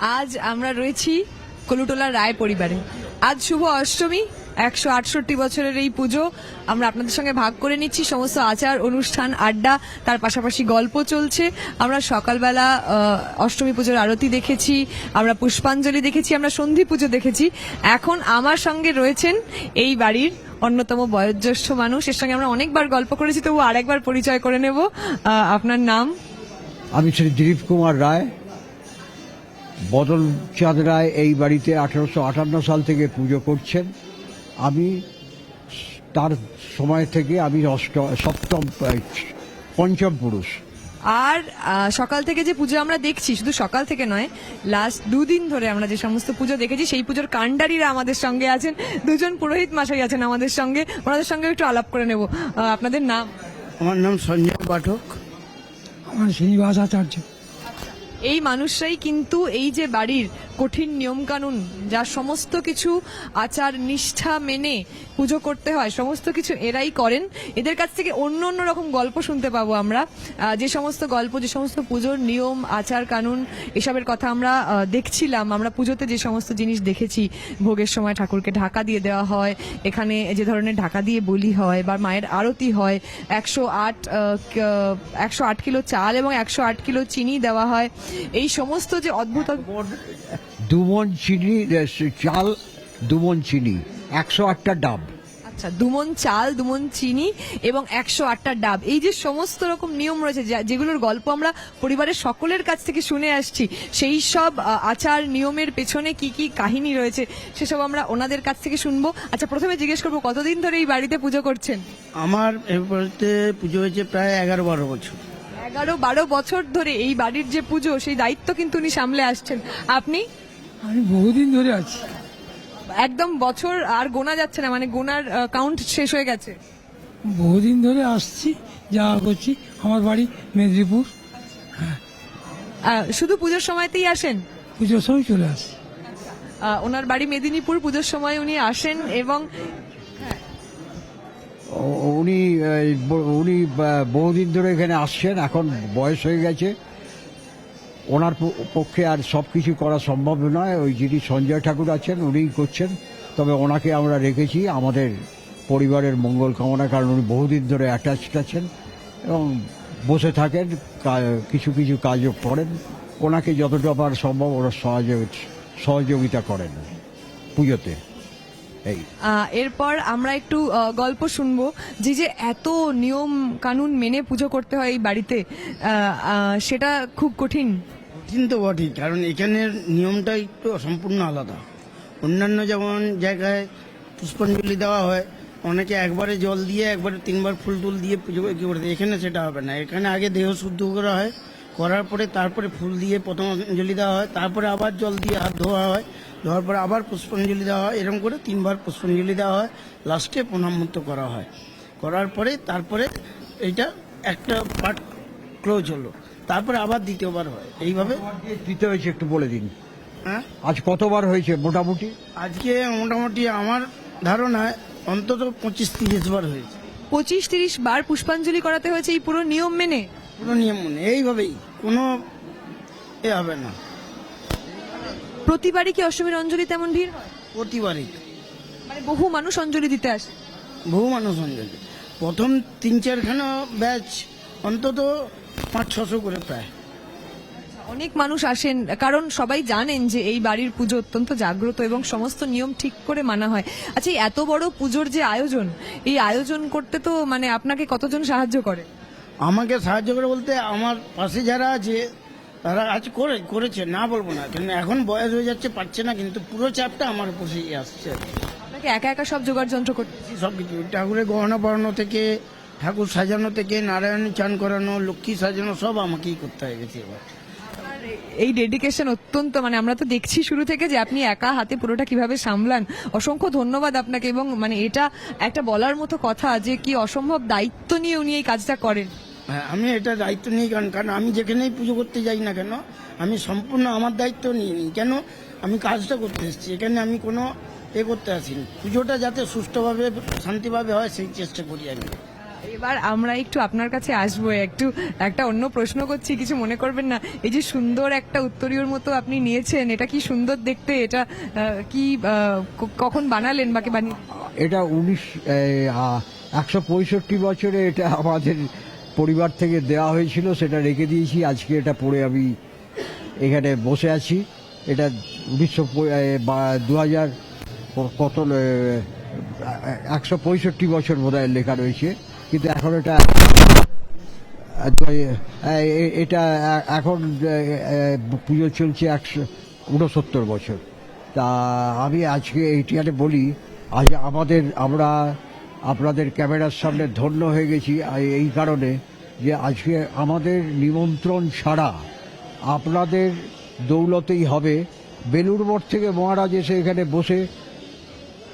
আজ আমরা রয়েছি কলুটোলা রায় পরিবারে। আজ শুভ অষ্টমী, একশো আটষট্টি বছরের এই পুজো। আমরা আপনাদের সঙ্গে ভাগ করে নিচ্ছি। সমস্ত আচার, অনুষ্ঠান, আড্ডা, তার পাশাপাশি গল্প চলছে। আমরা সকালবেলা অষ্টমী পুজোর আরতি দেখেছি, আমরা পুষ্পাঞ্জলি দেখেছি, আমরা সন্ধি পুজো দেখেছি। এখন আমার সঙ্গে রয়েছেন এই বাড়ির অন্যতম বয়োজ্যেষ্ঠ মানুষ। এর সঙ্গে আমরা অনেকবার গল্প করেছি তবু আরেকবার পরিচয় করে নেব। আপনার নাম? আমি শ্রী দিলীপ কুমার রায়। বদল চাঁদ রায় এই বাড়িতে আঠারোশো আটান্ন সাল থেকে পুজো করছেন। আমি তার সময় থেকে আমি অষ্ট সপ্তম পঞ্চম পুরুষ। আর সকাল থেকে যে পুজো আমরা দেখছি শুধু সকাল থেকে নয় লাস্ট দুদিন ধরে আমরা যে সমস্ত পুজো দেখেছি সেই পুজোর কাণ্ডারিরা আমাদের সঙ্গে আছেন। দুজন পুরোহিত মাসাই আছেন আমাদের সঙ্গে। ওনাদের সঙ্গে একটু আলাপ করে নেব। আপনাদের নাম? আমার নাম সঞ্জয় পাঠক। আমার শ্রীনিবাস আচার্য এই মানুষরাই কিন্তু এই যে বাড়ির কঠিন নিয়মকানুন যা সমস্ত কিছু আচার নিষ্ঠা মেনে পুজো করতে হয়, সমস্ত কিছু এরাই করেন। এদের কাছ থেকে অন্য অন্য রকম গল্প শুনতে পাবো আমরা। যে সমস্ত গল্প, যে সমস্ত পুজোর নিয়ম, আচার, কানুন, এসবের কথা আমরা দেখছিলাম। আমরা পুজোতে যে সমস্ত জিনিস দেখেছি, ভোগের সময় ঠাকুরকে ঢাকা দিয়ে দেওয়া হয়, এখানে যে ধরনের ঢাকা দিয়ে বলি হয় বা মায়ের আরতি হয়, একশো আট একশো আট কিলো চাল এবং একশো আট কিলো চিনি দেওয়া হয়। এই সমস্ত যে অদ্ভুত দুমন চিনি চাল দুমন চিনি একশো আটটা ডাব। আচ্ছা দুমন চাল দুমন চিনি এবং একশো আটটা ডাব। এই যে সমস্ত রকম নিয়ম রয়েছে যা- যেগুলোর গল্প আমরা পরিবারের সকলের কাছ থেকে শুনে আসছি সেই সব আচার নিয়মের পেছনে কি কি কাহিনী রয়েছে সেসব আমরা ওনাদের কাছ থেকে শুনব। আচ্ছা প্রথমে জিজ্ঞেস করব কতদিন ধরে এই বাড়িতে পুজো করছেন? আমার এবারে পুজো হয়েছে প্রায় এগারো বারো বছর। এগারো বারো বছর ধরে এই বাড়ির যে পুজো সেই দায়িত্ব কিন্তু উনি সামলে আসছেন। আপনি? আমি বহুদিন ধরে আছি। একদম বছর আর গোনা যাচ্ছে না মানে গোনার কাউন্ট শেষ হয়ে গেছে। বহুদিন ধরে আসছি যাওয়া করছি আমার বাড়ি মেদিনীপুর। শুধু পুজোর সময়তেই আসেন? পুজোর সময় চলে আসি ওনার বাড়ি মেদিনীপুর পুজোর সময় উনি আসেন এবং ও- উনি উনি বহুদিন ধরে এখানে আসছেন এখন বয়স হয়ে গেছে। ওনার পক্ষে আর সব কিছু করা সম্ভব নয়। ওই যিনি সঞ্জয় ঠাকুর আছেন, উনিই করছেন। তবে ওনাকে আমরা রেখেছি। আমাদের পরিবারের মঙ্গল কামনা, কারণ উনি বহুদিন ধরে অ্যাটাচড আছেন এবং বসে থাকেন কিছু কিছু কাজও করেন। ওনাকে যতটা পার সম্ভব ওরা সহযোগ, সহযোগিতা করেন পুজোতে। এই। এরপর আমরা একটু গল্প শুনব। যে যে এত নিয়ম কানুন মেনে পুজো করতে হয় এই বাড়িতে সেটা খুব কঠিন। কঠিন তো কারণ এখানের নিয়মটা একটু সম্পূর্ণ আলাদা। অন্যান্য যেমন জায়গায় পুষ্পাঞ্জলি দেওয়া হয়, অনেকে একবারে জল দিয়ে, একবারে তিনবার ফুল টুল দিয়ে পুজো কি করে। এখানে সেটা হবে না। এখানে আগে দেহ শুদ্ধ করা হয়, করার পরে তারপরে ফুল দিয়ে প্রথম অঞ্জলি দেওয়া হয়, তারপরে আবার জল দিয়ে হাত ধোয়া হয়, ধোয়ার পরে আবার পুষ্পাঞ্জলি দেওয়া হয়, এরকম করে তিনবার পুষ্পাঞ্জলি দেওয়া হয়, লাস্টে প্রণামমূর্ত করা হয়। করার পরে তারপরে এটা একটা পার্ট ক্লোজ হলো। তারপরে আবার দ্বিতীয়বার হয়। এইভাবে? দিতে হয়েছে একটু বলে দিন। হ্যাঁ? আজ কতবার হয়েছে মোটামুটি? আজকে মোটামুটি আমার ধারণায় অন্তত পঁচিশ তিরিশ বার হয়েছে। পঁচিশ তিরিশ বার পুষ্পাঞ্জলি করাতে হয়েছে এই পুরো নিয়ম মেনে? পুরো নিয়ম মেনে এইভাবেই। কোনো এ হবে না। প্রতিবারই কি অষ্টমীর অঞ্জলি তেমন ভিড় হয়? প্রতিবারই। মানে বহু মানুষ অঞ্জলি দিতে আসে। বহু মানুষ অঞ্জলি। প্রথম তিন চারখানা ব্যাচ অন্তত পাঁচ ছশো করে প্রায়। অনেক মানুষ আসেন কারণ সবাই জানেন যে এই বাড়ির পুজো অত্যন্ত জাগ্রত এবং সমস্ত নিয়ম ঠিক করে মানা হয়। আচ্ছা এত বড় পুজোর যে আয়োজন এই আয়োজন করতে তো মানে আপনাকে কতজন সাহায্য করে? আমাকে সাহায্য করে বলতে আমার পাশে যারা আছে তারা আজ করে করেছে না বলব না। কিন্তু এখন বয়স হয়ে যাচ্ছে পারছে না কিন্তু পুরো চাপটা আমার উপরেই আসছে আপনাকে একা একা সব জোগাড় যন্ত্র করতে সব কিছু ঠাকুরের গহনা পড়ানো থেকে ঠাকুর সাজানো থেকে নারায়ণ চান করানো লক্ষ্মী সাজানো সব আমাকেই করতে হয়ে গেছে এবার এই ডেডিকেশন অত্যন্ত মানে আমরা তো দেখছি শুরু থেকে যে আপনি একা হাতে পুরোটা কীভাবে সামলান। অসংখ্য ধন্যবাদ আপনাকে এবং মানে এটা একটা বলার মতো কথা যে কি অসম্ভব দায়িত্ব নিয়ে উনি এই কাজটা করেন। হ্যাঁ আমি এটা দায়িত্ব নিই কারণ কারণ আমি যেখানেই পুজো করতে যাই না কেন আমি সম্পূর্ণ আমার দায়িত্ব নিয়ে নিই। কেন? আমি কাজটা করতে এসেছি এখানে আমি কোনো এ করতে আসিনি। পুজোটা যাতে সুষ্ঠুভাবে শান্তিভাবে হয় সেই চেষ্টা করি আমি। এবার আমরা একটু আপনার কাছে আসব। একটু একটা অন্য প্রশ্ন করছি, কিছু মনে করবেন না। এই যে সুন্দর একটা উত্তরীয়র মতো আপনি নিয়েছেন, এটা কি সুন্দর দেখতে? এটা কি কখন বানালেন বাকি বানিয়ে এটা উনিশ একশো পঁয়ষট্টি বছরে এটা আমাদের পরিবার থেকে দেওয়া হয়েছিল, সেটা রেখে দিয়েছি। আজকে এটা পরে আমি এখানে বসে আছি। এটা উনিশশো দু হাজার কত একশো পঁয়ষট্টি বছর বোধ লেখা রয়েছে। কিন্তু এখন এটা এটা এখন পুজো চলছে একশো উনসত্তর বছর। তা আমি আজকে এইটাতে বলি, আজ আমাদের, আমরা আপনাদের ক্যামেরার সামনে ধন্য হয়ে গেছি এই কারণে যে আজকে আমাদের নিমন্ত্রণ ছাড়া আপনাদের দৌলতেই হবে। বেলুর মঠ থেকে মহারাজ এসে এখানে বসে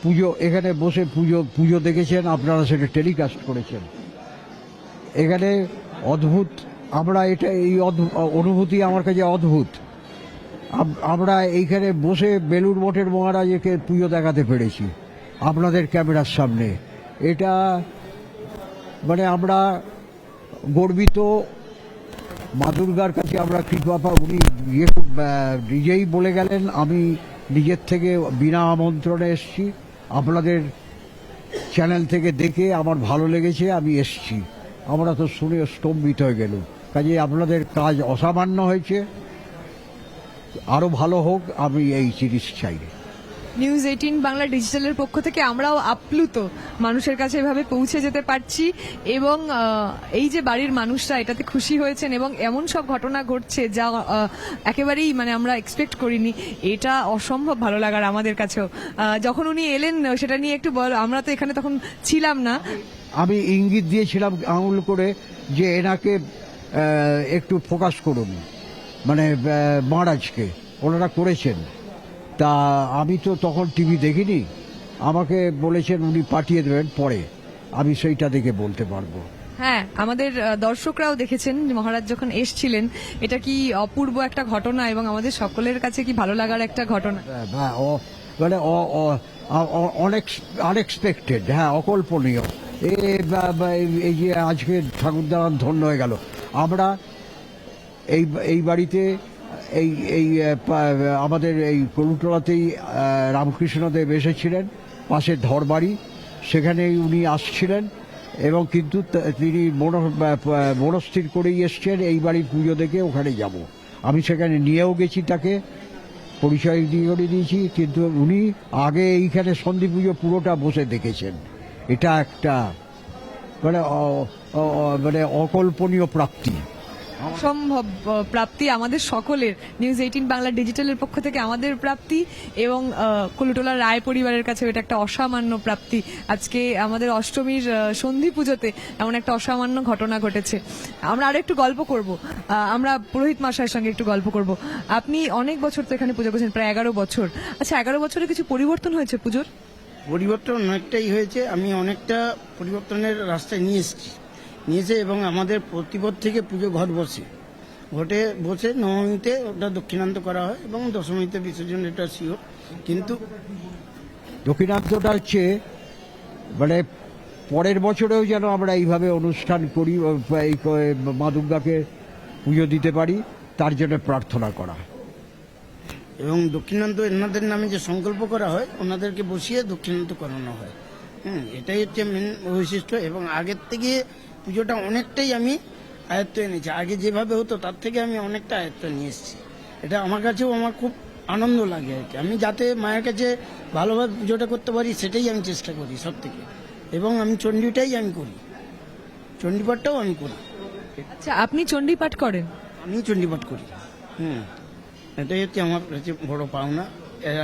পুজো, এখানে বসে পুজো পুজো দেখেছেন, আপনারা সেটা টেলিকাস্ট করেছেন। এখানে অদ্ভুত, আমরা এটা, এই অনুভূতি আমার কাছে অদ্ভুত। আমরা এইখানে বসে বেলুর মঠের মহারাজকে পুজো দেখাতে পেরেছি, আপনাদের ক্যামেরার সামনে। এটা মানে আমরা গর্বিত, মা দুর্গার কাছে আমরা কৃপা উনি ইয়ে নিজেই বলে গেলেন, আমি নিজের থেকে বিনা আমন্ত্রণে এসেছি। আপনাদের চ্যানেল থেকে দেখে আমার ভালো লেগেছে, আমি এসছি। আমরা তো শুনে স্তম্ভিত হয়ে গেল কাজে আপনাদের কাজ অসামান্য হয়েছে। আরও ভালো হোক, আমি এই জিনিস চাই। নিউজ এইটিন বাংলা ডিজিটালের পক্ষ থেকে আমরাও আপ্লুত মানুষের কাছে এভাবে পৌঁছে যেতে পারছি এবং এই যে বাড়ির মানুষরা এটাতে খুশি হয়েছেন এবং এমন সব ঘটনা ঘটছে যা একেবারেই মানে আমরা এক্সপেক্ট করিনি, এটা অসম্ভব ভালো লাগার আমাদের কাছেও। যখন উনি এলেন, সেটা নিয়ে একটু বল, আমরা তো এখানে তখন ছিলাম না। আমি ইঙ্গিত দিয়েছিলাম আঙুল করে যে এনাকে একটু ফোকাস করুন মানে মহারাজকে, ওনারা করেছেন। তা আমি তো তখন টিভি দেখিনি। আমাকে বলেছেন উনি পাঠিয়ে দেবেন পরে। আমি সেইটা দেখে বলতে পারব। হ্যাঁ আমাদের দর্শকরাও দেখেছেন মহারাজ যখন এসছিলেন এটা কি অপূর্ব একটা ঘটনা এবং আমাদের সকলের কাছে কি ভালো লাগার একটা ঘটনা? হ্যাঁ মানে অনেক আনএক্সপেক্টেড হ্যাঁ অকল্পনীয়। এই- যে আজকে ঠাকুরদান ধন্য হয়ে গেল। আমরা এই এই বাড়িতে এই এই আমাদের এই কলুটলাতেই রামকৃষ্ণদেব এসেছিলেন, পাশে ধরবাড়ি, সেখানেই উনি আসছিলেন এবং কিন্তু তিনি মন- মনস্থির করেই এসছেন, এই বাড়ির পুজো দেখে ওখানে যাব। আমি সেখানে নিয়েও গেছি তাকে, পরিচয় দিয়ে করে দিয়েছি, কিন্তু উনি আগে এইখানে সন্ধি পুজো পুরোটা বসে দেখেছেন। এটা একটা মানে মানে অকল্পনীয় প্রাপ্তি। সম্ভব প্রাপ্তি আমাদের সকলের। নিউজ এইটিন বাংলা ডিজিটালের পক্ষ থেকে আমাদের প্রাপ্তি এবং কুলুটোলা রায় পরিবারের কাছে এটা একটা অসামান্য প্রাপ্তি। আজকে আমাদের অষ্টমীর সন্ধি পুজোতে এমন একটা অসামান্য ঘটনা ঘটেছে। আমরা আরও একটু গল্প করব। আমরা পুরোহিত মশাইয়ের সঙ্গে একটু গল্প করব। আপনি অনেক বছর তো এখানে পুজো করছেন, প্রায় এগারো বছর। আচ্ছা এগারো বছরে কিছু পরিবর্তন হয়েছে পুজোর? পরিবর্তন অনেকটাই হয়েছে। আমি অনেকটা পরিবর্তনের রাস্তায় নিয়ে এসেছি। নিয়েছে এবং আমাদের প্রতিপদ থেকে পুজো ঘট বসে। ঘটে বসে নবমীতে ওটা দক্ষিণান্ত করা হয় এবং দশমীতে বিসর্জন এটা শিওর কিন্তু দক্ষিণান্তটা হচ্ছে মানে পরের বছরেও যেন আমরা এইভাবে অনুষ্ঠান করি এই মা দুর্গাকে পুজো দিতে পারি তার জন্য প্রার্থনা করা। এবং দক্ষিণান্ত এনাদের নামে যে সংকল্প করা হয় ওনাদেরকে বসিয়ে দক্ষিণান্ত করানো হয়। হুম এটাই হচ্ছে মেন বৈশিষ্ট্য এবং আগের থেকে পুজোটা অনেকটাই আমি আয়ত্ত এনেছি। আগে যেভাবে হতো তার থেকে আমি অনেকটা আয়ত্ত নিয়ে এসেছি। এটা আমার কাছেও আমার খুব আনন্দ লাগে আর কি। আমি যাতে মায়ের কাছে ভালোভাবে পুজোটা করতে পারি সেটাই আমি চেষ্টা করি সব থেকে এবং আমি চণ্ডীটাই আমি করি। চণ্ডীপাঠটাও আমি করি। আচ্ছা আপনি চণ্ডী পাঠ করেন? আমি চণ্ডীপাঠ করি। হুম। এটাই হচ্ছে আমার কাছে বড় পাওনা।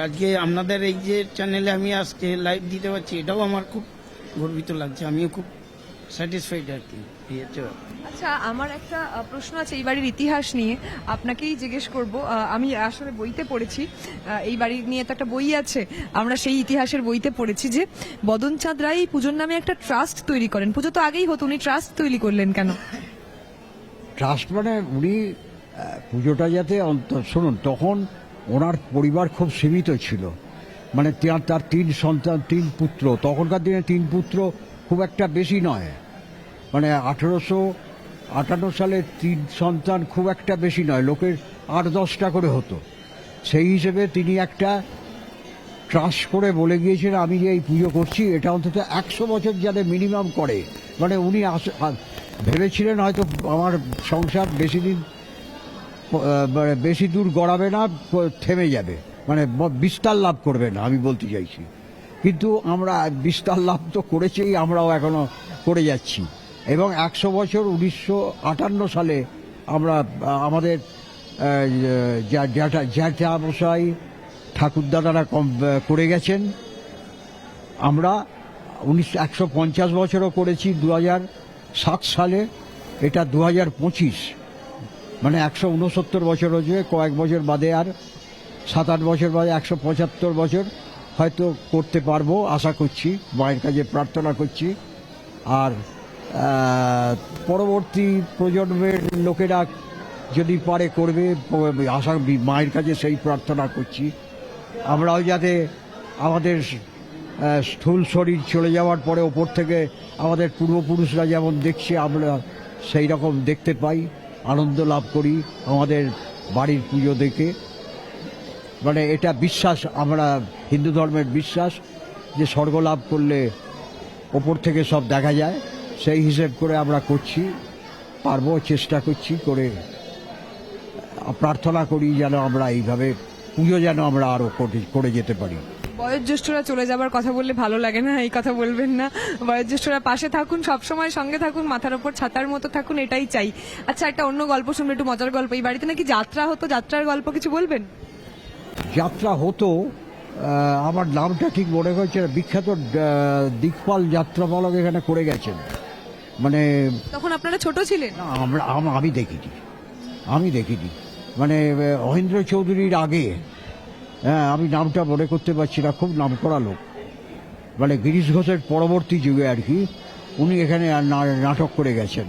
আজকে আপনাদের এই যে চ্যানেলে আমি আজকে লাইভ দিতে পারছি এটাও আমার খুব গর্বিত লাগছে। আমিও খুব স্যাটিসফাইড আর কি। আচ্ছা আমার একটা প্রশ্ন আছে এই বাড়ির ইতিহাস নিয়ে। আপনাকেই জিজ্ঞেস করব আমি আসলে বইতে পড়েছি এই বাড়ি নিয়ে তো একটা বই আছে আমরা সেই ইতিহাসের বইতে পড়েছি যে বদন চাঁদ রায় পুজোর নামে একটা ট্রাস্ট তৈরি করেন। পুজো তো আগেই হতো উনি ট্রাস্ট তৈরি করলেন কেন? ট্রাস্ট মানে উনি পুজোটা যাতে অন্ত- শুনুন তখন ওনার পরিবার খুব সীমিত ছিল। মানে তার তার তিন সন্তান তিন পুত্র তখনকার দিনে তিন পুত্র খুব একটা বেশি নয়। মানে আঠেরোশো আটান্ন সালে তিন সন্তান খুব একটা বেশি নয়, লোকের আট দশটা করে হতো। সেই হিসেবে তিনি একটা ট্রাস্ট করে বলে গিয়েছেন, আমি যে এই পুজো করছি, এটা অন্তত একশো বছর যাতে মিনিমাম করে। মানে উনি আস- ভেবেছিলেন হয়তো আমার সংসার বেশি দিন মানে বেশি দূর গড়াবে না থেমে যাবে। মানে বিস্তার লাভ করবে না, আমি বলতে চাইছি। কিন্তু আমরা বিস্তার লাভ তো করেছেই, আমরাও এখনও করে যাচ্ছি। এবং একশো বছর উনিশশো আটান্ন সালে আমরা, আমাদের জ্যাঠামশাই ঠাকুরদাদারা কম, করে গেছেন। আমরা উনিশশো একশো পঞ্চাশ বছরও করেছি দু হাজার সাত সালে, এটা দু হাজার পঁচিশ। মানে একশো উনসত্তর বছর হয়েছে, কয়েক বছর বাদে আর, সাত আট বছর বাদে একশো পঁচাত্তর বছর। হয়তো করতে পারব, আশা করছি, মায়ের কাছে প্রার্থনা করছি। আর পরবর্তী প্রজন্মের লোকেরা যদি পারে করবে, আশা মায়ের কাছে সেই প্রার্থনা করছি। আমরাও যাতে আমাদের স্থূল শরীর চলে যাওয়ার পরে ওপর থেকে আমাদের পূর্বপুরুষরা যেমন দেখছে, আমরা সেই রকম দেখতে পাই, আনন্দ লাভ করি আমাদের বাড়ির পুজো দেখে। মানে এটা বিশ্বাস, আমরা হিন্দু ধর্মের বিশ্বাস যে স্বর্গ লাভ করলে ওপর থেকে সব দেখা যায়। সেই হিসেব করে আমরা করছি, পারব, চেষ্টা করছি করে প্রার্থনা করি যেন আমরা এইভাবে পুজো যেন আমরা আরও করে যেতে পারি। বয়োজ্যেষ্ঠরা চলে যাবার কথা বললে ভালো লাগে না, এই কথা বলবেন না। বয়োজ্যেষ্ঠরা পাশে থাকুন, সবসময় সঙ্গে থাকুন, মাথার ওপর ছাতার মতো থাকুন, এটাই চাই। আচ্ছা একটা অন্য গল্প শুনব, একটু মজার গল্প। এই বাড়িতে নাকি যাত্রা হতো? যাত্রার গল্প কিছু বলবেন? যাত্রা হতো আমার নামটা ঠিক মনে হচ্ছে না, বিখ্যাত দিকপাল যাত্রা যাত্রাপালক এখানে করে গেছেন। মানে তখন আপনারা ছোট ছিলেন? না, আমরা আম- দেখিনি। আমি দেখিনি। মানে অহিন্দ্র চৌধুরীর আগে হ্যাঁ আমি নামটা মনে করতে পারছি না খুব নাম করা লোক। মানে গিরিশ ঘোষের পরবর্তী যুগে আর কি উনি এখানে নাটক করে গেছেন।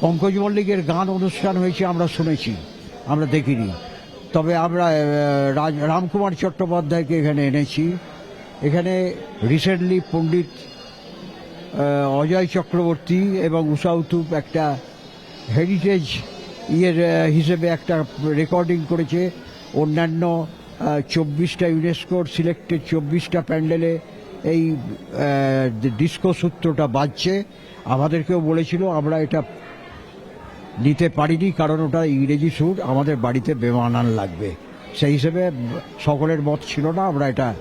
পঙ্কজ মল্লিকের গান অনুষ্ঠান হয়েছে আমরা শুনেছি আমরা দেখিনি। তবে আমরা রামকুমার চট্টোপাধ্যায়কে এখানে এনেছি। এখানে রিসেন্টলি পণ্ডিত অজয় চক্রবর্তী এবং উষাউতুপ একটা হেরিটেজ ইয়ের হিসেবে একটা রেকর্ডিং করেছে। অন্যান্য চব্বিশটা ইউনেস্কোর সিলেক্টেড চব্বিশটা প্যান্ডেলে এই ডিস্কো সূত্রটা বাজছে। আমাদেরকেও বলেছিল, আমরা এটা নিতে পারিনি কারণ ওটা ইংরেজি সুর আমাদের বাড়িতে বেমানান লাগবে। সেই হিসেবে সকলের মত ছিল না আমরা এটা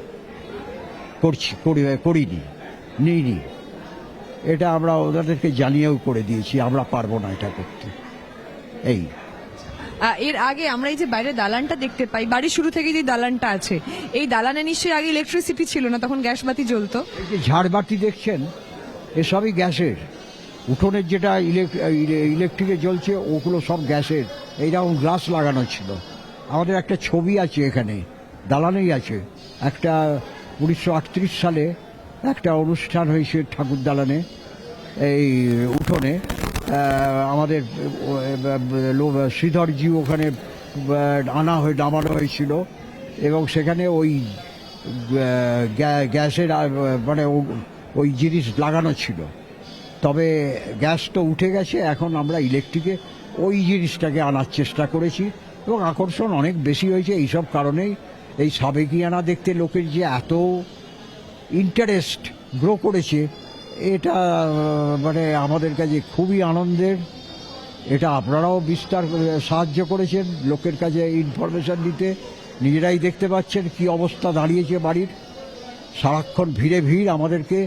করছি করি- করিনি নিইনি। এটা আমরা ওদেরকে জানিয়েও করে দিয়েছি আমরা পারব না এটা করতে। এই। এর আগে আমরা এই যে বাইরে দালানটা দেখতে পাই বাড়ির শুরু থেকে যে দালানটা আছে এই দালানে নিশ্চয়ই আগে ইলেকট্রিসিটি ছিল না তখন গ্যাস বাতি জ্বলতো ঝাড়বাতি দেখছেন এসবই গ্যাসের। উঠোনের যেটা ইলেক- ইলে- ইলেকট্রিকে জ্বলছে, ওগুলো সব গ্যাসের। এইরকম গ্লাস লাগানো ছিল। আমাদের একটা ছবি আছে এখানে, দালানেই আছে। একটা উনিশশো আটত্রিশ সালে একটা অনুষ্ঠান হয়েছে ঠাকুর দালানে, এই উঠোনে। আমাদের শ্রীধরজি ওখানে আনা হয়ে, নামানো হয়েছিল। এবং সেখানে ওই গ্যা- গ্যাসের মানে ওই জিনিস লাগানো ছিল। তবে গ্যাস তো উঠে গেছে, এখন আমরা ইলেকট্রিকে ওই জিনিসটাকে আনার চেষ্টা করেছি এবং আকর্ষণ অনেক বেশি হয়েছে এইসব কারণেই। এই সাবেকিয়ানা দেখতে লোকের যে এত ইন্টারেস্ট গ্রো করেছে, এটা মানে আমাদের কাছে খুবই আনন্দের। এটা আপনারাও বিস্তার সাহায্য করেছেন, লোকের কাছে ইনফরমেশান দিতে। নিজেরাই দেখতে পাচ্ছেন কি অবস্থা দাঁড়িয়েছে বাড়ির। সারাক্ষণ ভিড়ে ভিড় আমাদেরকে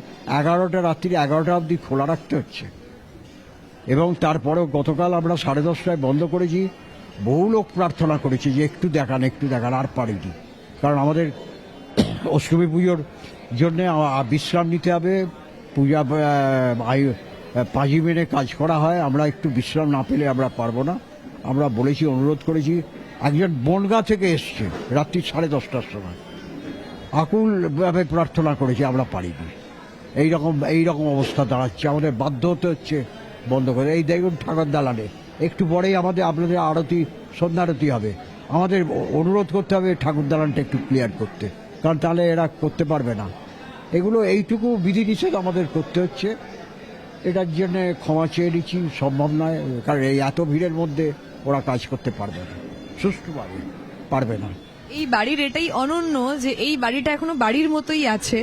এগারোটা রাত্রি, এগারোটা অবধি খোলা রাখতে হচ্ছে। এবং তারপরেও গতকাল আমরা সাড়ে দশটায় বন্ধ করেছি। বহু লোক প্রার্থনা করেছে যে একটু দেখান একটু দেখান, আর পারিনি। কারণ আমাদের অষ্টমী পুজোর জন্যে বিশ্রাম নিতে হবে। পূজা পাঁজি মেনে কাজ করা হয়। আমরা একটু বিশ্রাম না পেলে আমরা পারব না। আমরা বলেছি, অনুরোধ করেছি। একজন বনগা থেকে এসছে রাত্রি সাড়ে দশটার সময়। আকুল ভাবে প্রার্থনা করেছি, আমরা পারিনি। এইরকম এইরকম অবস্থা দাঁড়াচ্ছে। আমাদের বাধ্য হতে হচ্ছে বন্ধ করে। এই দেখুন ঠাকুর দালানে, একটু পরেই আমাদের, আপনাদের আরতি, সন্ধ্যারতি হবে। আমাদের অনুরোধ করতে হবে ঠাকুর দালানটা একটু ক্লিয়ার করতে। কারণ তাহলে এরা করতে পারবে না। এগুলো এইটুকু বিধিনিষেধ আমাদের করতে হচ্ছে। এটার জন্যে ক্ষমা চেয়ে নিচ্ছি, সম্ভব নয়। কারণ এই এত ভিড়ের মধ্যে ওরা কাজ করতে পারবে না। সুষ্ঠুভাবে পারবে না। এই বাড়ির এটাই অনন্য যে এই বাড়িটা এখনও বাড়ির মতোই আছে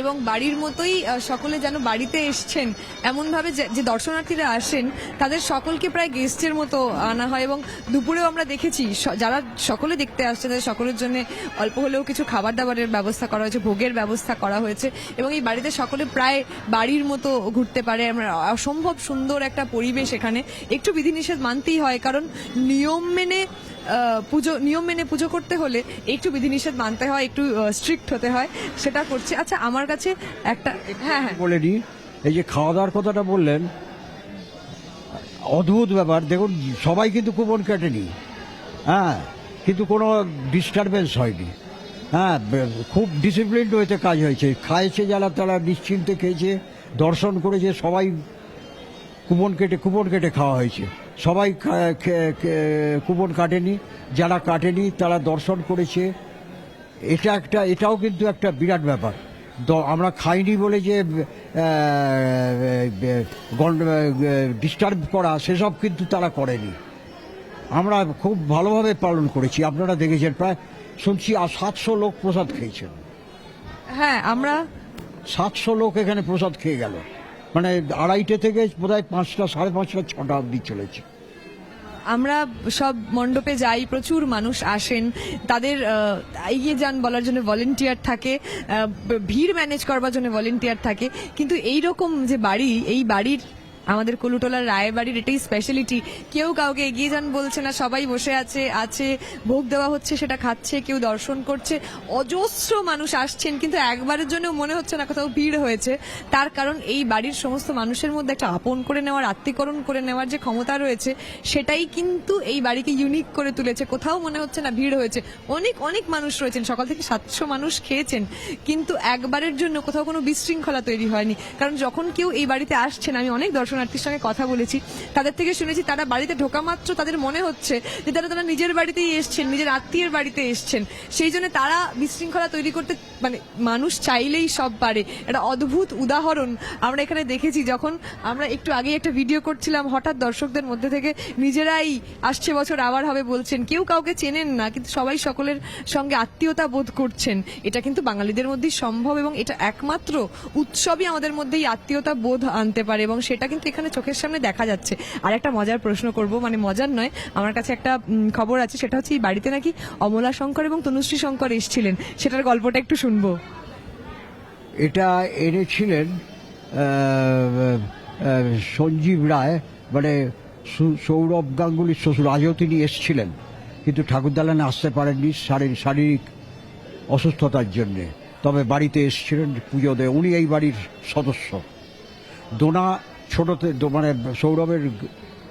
এবং বাড়ির মতোই সকলে যেন বাড়িতে এসছেন। এমন ভাবে যে দর্শনার্থীরা আসেন, তাদের সকলকে প্রায় গেস্টের মতো আনা হয় এবং দুপুরেও আমরা দেখেছি যারা সকলে দেখতে আসছে, তাদের সকলের জন্য অল্প হলেও কিছু খাবার দাবারের ব্যবস্থা করা হয়েছে, ভোগের ব্যবস্থা করা হয়েছে এবং এই বাড়িতে সকলে প্রায় বাড়ির মতো ঘুরতে পারে। আমরা, অসম্ভব সুন্দর একটা পরিবেশ এখানে। একটু বিধিনিষেধ মানতেই হয়, কারণ নিয়ম মেনে পুজো নিয়ম মেনে পুজো করতে হলে একটু বিধিনিষেধ মানতে হয় একটু স্ট্রিক্ট হতে হয় সেটা করছে। আচ্ছা আমার কাছে একটা হ্যাঁ হ্যাঁ। বলে নিই এই যে খাওয়া দাওয়ার কথাটা বললেন অদ্ভুত ব্যাপার। দেখুন সবাই কিন্তু কুপন কাটেনি। হ্যাঁ কিন্তু কোনো ডিস্টারবেন্স হয়নি। হ্যাঁ খুব ডিসিপ্লিনড হয়েছে কাজ হয়েছে। খাইছে যারা তারা নিশ্চিন্তে খেয়েছে দর্শন করেছে সবাই কুপন কেটে কুপন কেটে খাওয়া হয়েছে। সবাই কুপন কাটেনি। যারা কাটেনি তারা দর্শন করেছে। এটা একটা এটাও কিন্তু একটা বিরাট ব্যাপার। আমরা খাইনি বলে যে ডিস্টার্ব করা সেসব কিন্তু তারা করেনি। আমরা খুব ভালোভাবে পালন করেছি। আপনারা দেখেছেন প্রায় শুনছি আর সাতশো লোক প্রসাদ খেয়েছেন। হ্যাঁ আমরা সাতশো লোক এখানে প্রসাদ খেয়ে গেল। মানে আড়াইটে থেকে বোধহয় পাঁচটা, সাড়ে পাঁচটা, ছটা অবধি চলেছে। আমরা সব মণ্ডপে যাই, প্রচুর মানুষ আসেন। তাদের এগিয়ে যান বলার জন্য ভলেন্টিয়ার থাকে ভিড় ম্যানেজ করবার জন্য ভলেন্টিয়ার থাকে। কিন্তু এই রকম যে বাড়ি, এই বাড়ির আমাদের কলুটোলার রায় বাড়ির এটাই স্পেশালিটি কেউ কাউকে এগিয়ে যান বলছে না, সবাই বসে আছে আছে, ভোগ দেওয়া হচ্ছে, সেটা খাচ্ছে, কেউ দর্শন করছে। অজস্র মানুষ আসছেন, কিন্তু একবারের জন্য মনে হচ্ছে না কোথাও ভিড় হয়েছে। তার কারণ এই বাড়ির সমস্ত মানুষের মধ্যে একটা আপন করে নেওয়ার আত্মীকরণ করে নেওয়ার যে ক্ষমতা রয়েছে, সেটাই কিন্তু এই বাড়িকে ইউনিক করে তুলেছে। কোথাও মনে হচ্ছে না ভিড় হয়েছে। অনেক অনেক মানুষ রয়েছেন, সকাল থেকে সাতশো মানুষ খেয়েছেন, কিন্তু একবারের জন্য কোথাও কোনো বিশৃঙ্খলা তৈরি হয়নি। কারণ যখন কেউ এই বাড়িতে আসছেন, আমি অনেক দর্শনার্থীর সঙ্গে কথা বলেছি। তাদের থেকে শুনেছি তারা বাড়িতে ঢোকা মাত্র তাদের মনে হচ্ছে যে তারা তারা নিজের বাড়িতেই এসছেন, নিজের আত্মীয়ের বাড়িতে এসছেন। সেই জন্য তারা বিশৃঙ্খলা তৈরি করতে মানে মানুষ চাইলেই সব পারে। একটা অদ্ভুত উদাহরণ আমরা এখানে দেখেছি যখন আমরা একটু আগে একটা ভিডিও করছিলাম, হঠাৎ দর্শকদের মধ্যে থেকে নিজেরাই আসছে বছর আবার হবে বলছেন, কেউ কাউকে চেনেন না, কিন্তু সবাই সকলের সঙ্গে আত্মীয়তা বোধ করছেন। এটা কিন্তু বাঙালিদের মধ্যেই সম্ভব এবং এটা একমাত্র উৎসবই আমাদের মধ্যেই আত্মীয়তা বোধ আনতে পারে এবং সেটা কিন্তু এখানে চোখের সামনে দেখা যাচ্ছে। আর একটা মজার প্রশ্ন করব মানে মজার নয়, আমার কাছে একটা খবর আছে, সেটা হচ্ছে বাড়িতে নাকি অমলা শঙ্কর এবং তনুশ্রী শঙ্কর এসেছিলেন, সেটার গল্পটা একটু শুনব। এটা এনেছিলেন সঞ্জীব রায় মানে সৌরভ গাঙ্গুলির শ্বশুর আজও তিনি এসছিলেন। কিন্তু ঠাকুরদালানে আসতে পারেননি শারীর, শারীরিক অসুস্থতার জন্যে। তবে বাড়িতে এসেছিলেন পুজো দেয় উনি এই বাড়ির সদস্য। দোনা ছোটতে মানে সৌরভের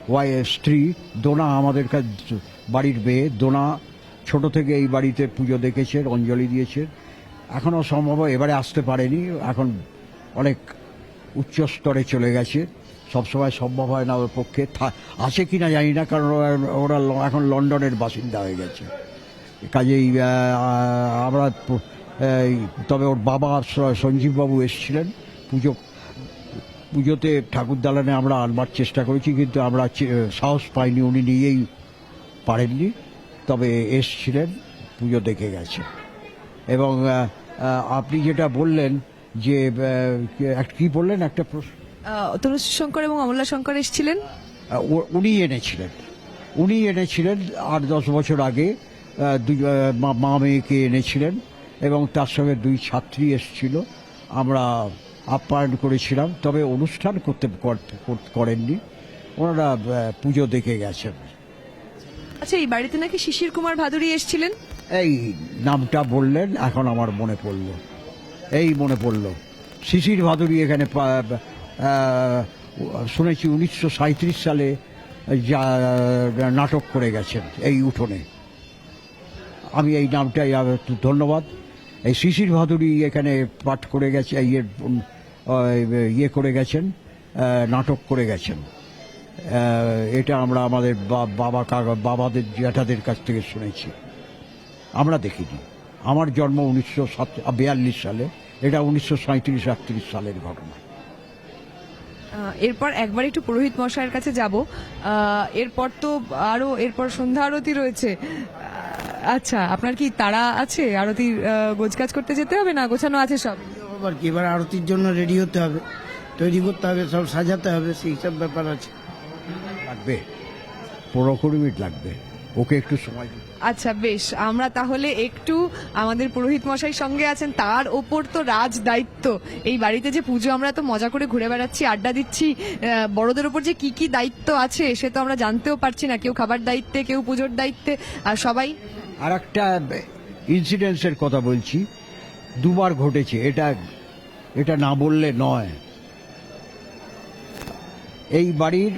ওয়াই স্ত্রী দোনা আমাদের কাছে বাড়ির মেয়ে। দোনা ছোট থেকে এই বাড়িতে পুজো দেখেছে, অঞ্জলি দিয়েছে। এখনও সম্ভব এবারে আসতে পারেনি। এখন অনেক উচ্চ স্তরে চলে গেছে। সবসময় সম্ভব হয় না ওর পক্ষে। আছে কি না জানি না, কারণ ওরা- এখন লন্ডনের বাসিন্দা হয়ে গেছে। কাজেই আমরা তবে ওর বাবা সঞ্জীববাবু এসেছিলেন। পুজো পুজোতে ঠাকুর দালানে আমরা আনবার চেষ্টা করেছি কিন্তু আমরা সাহস পাইনি উনি নিয়েই পারেননি। তবে এসছিলেন পুজো দেখে গেছে। এবং আপনি যেটা বললেন যে কি বললেন? একটা প্রশ্ন। তনুশ্রী শঙ্কর এবং অমলা শঙ্কর এসেছিলেন? উনি এনেছিলেন। উনি এনেছিলেন আট দশ বছর আগে দুই- মা- মা মেয়েকে এনেছিলেন এবং তার সঙ্গে দুই ছাত্রী এসেছিল। আমরা আপ্যায়ন করেছিলাম তবে অনুষ্ঠান করতে করেননি। ওনারা পুজো দেখে গেছেন। আচ্ছা এই বাড়িতে নাকি শিশির কুমার ভাদুরী এসেছিলেন? এই নামটা বললেন এখন আমার মনে পড়ল। এই মনে পড়ল। শিশির ভাদুরী এখানে শুনেছি উনিশশো সাঁত্রিশ সালে যা নাটক করে গেছেন এই উঠোনে। আমি এই নামটাই ধন্যবাদ। এই শিশির ভাদুরী এখানে পাঠ করে গেছে আহ, ইয়ে করে গেছেন নাটক করে গেছেন। এটা আমরা আমাদের বাবা কাকা, বাবাদের জ্যাঠাদের কাছ থেকে শুনেছি। আমরা দেখিনি। আমার জন্ম উনিশশো বিয়াল্লিশ সালে। এটা উনিশশো সাঁত্রিশ আটত্রিশ সালের ঘটনা। এরপর একবার একটু পুরোহিত মশাইয়ের কাছে যাব। এরপর তো আরও, এরপর সন্ধ্যা আরতি রয়েছে। আচ্ছা আপনার কি তারা আছে? আরতি গোছকাজ করতে যেতে হবে না? গোছানো আছে সব? আবার কি? এবার আরতির জন্য রেডি হতে হবে। তৈরি করতে হবে সব সাজাতে হবে সেই সব ব্যাপার আছে। লাগবে? পনেরো কুড়ি মিনিট লাগবে। ওকে একটু সময় আচ্ছা বেশ। আমরা তাহলে একটু আমাদের পুরোহিত মশাই সঙ্গে আছেন। তার ওপর তো রাজ দায়িত্ব। এই বাড়িতে যে পুজো আমরা তো মজা করে ঘুরে বেড়াচ্ছি আড্ডা দিচ্ছি। আহ, বড়দের ওপর যে কি কি দায়িত্ব আছে সে তো আমরা জানতেও পারছি না। কেউ খাবার দায়িত্বে কেউ পুজোর দায়িত্বে। আর সবাই? আর একটা ইনসিডেন্সের কথা বলছি। দুবার ঘটেছে, এটা এটা না বললে নয়। এই বাড়ির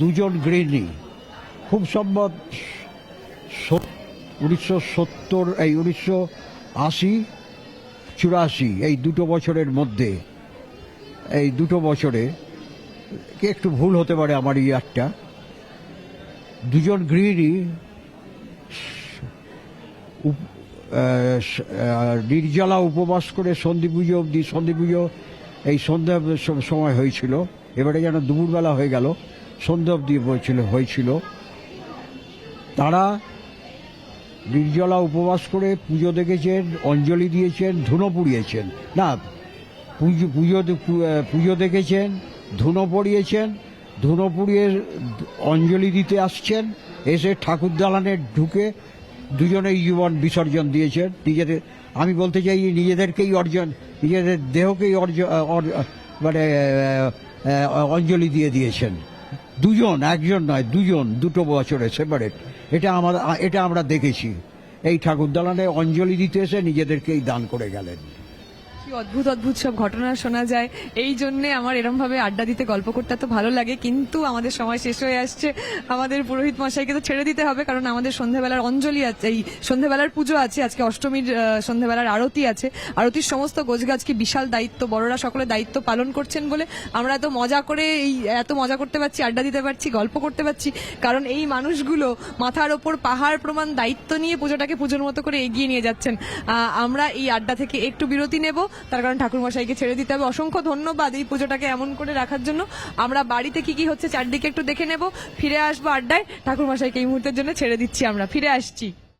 দুজন গৃহিণী, খুব সম্ভব উনিশশো সত্তর, এই উনিশশো আশি, চুরাশি, এই দুটো বছরের মধ্যে, এই দুটো বছরে, একটু ভুল হতে পারে আমার ইয়ারটা দুজন গৃহিণী নির্জলা উপবাস করে সন্ধি পুজো অবধি সন্ধি পুজো এই সন্ধ্যা স- সময় হয়েছিল। এবারে যেন দুপুরবেলা হয়ে গেল, সন্ধ্যা অবধি হয়েছিল হয়েছিল। তারা নির্জলা উপবাস করে পুজো দেখেছেন, অঞ্জলি দিয়েছেন, ধুনো পুড়িয়েছেন। না, পুজো পুজো পুজো দেখেছেন, ধুনো পড়িয়েছেন, ধুনো পুড়িয়ে অঞ্জলি দিতে আসছেন, এসে ঠাকুর দালানে ঢুকে দুজনেই জীবন বিসর্জন দিয়েছেন। নিজেদের, আমি বলতে চাই নিজেদেরকেই অর্জন, নিজেদের দেহকেই মানে অঞ্জলি দিয়ে দিয়েছেন। দুজন, একজন নয়, দুজন, দুটো বছরে সেপারেট এটা আমার, এটা আমরা দেখেছি। এই ঠাকুর দালানে অঞ্জলি দিতে এসে নিজেদেরকেই দান করে গেলেন। কি অদ্ভুত অদ্ভুত সব ঘটনা শোনা যায়। এই জন্য আমার এরম ভাবে আড্ডা দিতে গল্প করতে তো ভালো লাগে, কিন্তু আমাদের সময় শেষ হয়ে আসছে। আমাদের পুরোহিত মশাইকে তো ছেড়ে দিতে হবে, কারণ আমাদের সন্ধ্যাবেলার অঞ্জলি আছে, এই সন্ধ্যাবেলার পুজো আছে, আজকে অষ্টমীর সন্ধ্যাবেলার আরতি আছে। আরতির সমস্ত গোছগাছ কি বিশাল দায়িত্ব, বড়রা সকলে দায়িত্ব পালন করছেন বলে আমরা এত মজা করে এই, এত মজা করতে পারছি, আড্ডা দিতে পারছি, গল্প করতে পারছি, কারণ এই মানুষগুলো মাথার ওপর পাহাড় প্রমাণ দায়িত্ব নিয়ে পুজোটাকে পুজোর মতো করে এগিয়ে নিয়ে যাচ্ছেন। আমরা এই আড্ডা থেকে একটু বিরতি নেব তার কারণ ঠাকুর মশাইকে ছেড়ে দিতে হবে। অসংখ্য ধন্যবাদ এই পুজোটাকে এমন করে রাখার জন্য। আমরা বাড়িতে কি কি হচ্ছে চারদিকে একটু দেখে নেব। ফিরে আসব আড্ডায়। ঠাকুর মশাইকে এই মুহূর্তের জন্য ছেড়ে দিচ্ছি আমরা। ফিরে আসছি।